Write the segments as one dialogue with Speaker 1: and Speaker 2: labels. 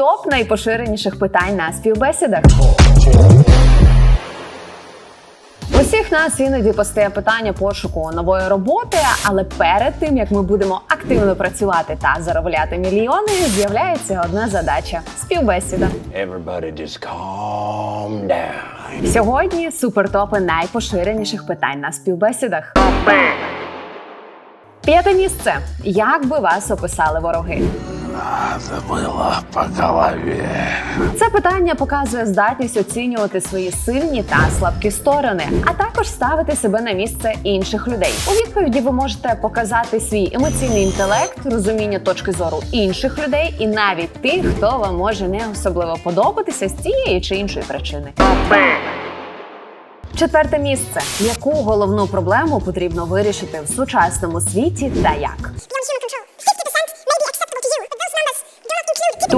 Speaker 1: Топ найпоширеніших питань на співбесідах. Усіх нас іноді постає питання пошуку нової роботи, але перед тим як ми будемо активно працювати та заробляти мільйони, з'являється одна задача співбесіда.
Speaker 2: Everybody just calm down.
Speaker 1: Сьогодні супертопи найпоширеніших питань на співбесідах. П'яте місце. Як би вас описали вороги?
Speaker 2: Было по голове.
Speaker 1: Це питання показує здатність оцінювати свої сильні та слабкі сторони, а також ставити себе на місце інших людей. У відповіді ви можете показати свій емоційний інтелект, розуміння точки зору інших людей і навіть тих, хто вам може не особливо подобатися з тієї чи іншої причини. Четверте місце. Яку головну проблему потрібно вирішити в сучасному світі та як?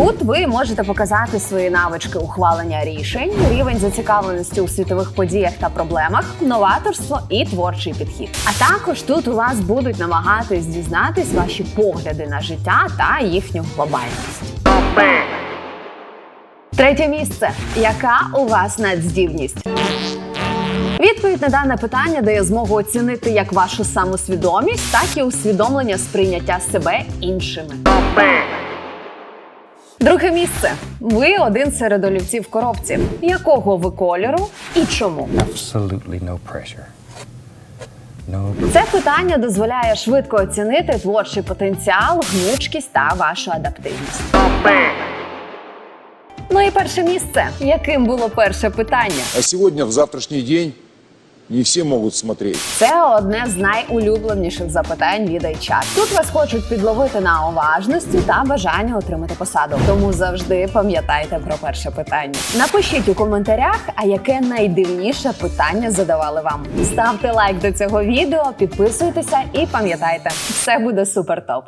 Speaker 1: Тут ви можете показати свої навички ухвалення рішень, рівень зацікавленості у світових подіях та проблемах, новаторство і творчий підхід. А також тут у вас будуть намагатись дізнатись ваші погляди на життя та їхню глобальність. Третє місце. Яка у вас надздібність? Відповідь на дане питання дає змогу оцінити як вашу самосвідомість, так і усвідомлення сприйняття себе іншими. Друге місце. Ви один серед олівців коробці. Якого ви кольору і чому?
Speaker 3: Absolutely no pressure. No
Speaker 1: Це питання дозволяє швидко оцінити творчий потенціал, гнучкість та вашу адаптивність. Ну і перше місце. Яким було перше питання?
Speaker 4: А сегодня, в завтрашний день, не все могут смотреть.
Speaker 1: Це одне з найулюбленіших запитань від HR. Тут вас хочуть підловити на уважності та бажання отримати посаду. Тому завжди пам'ятайте про перше питання. Напишіть у коментарях, а яке найдивніше питання задавали вам. Ставте лайк до цього відео, підписуйтеся і пам'ятайте, все буде супер топ.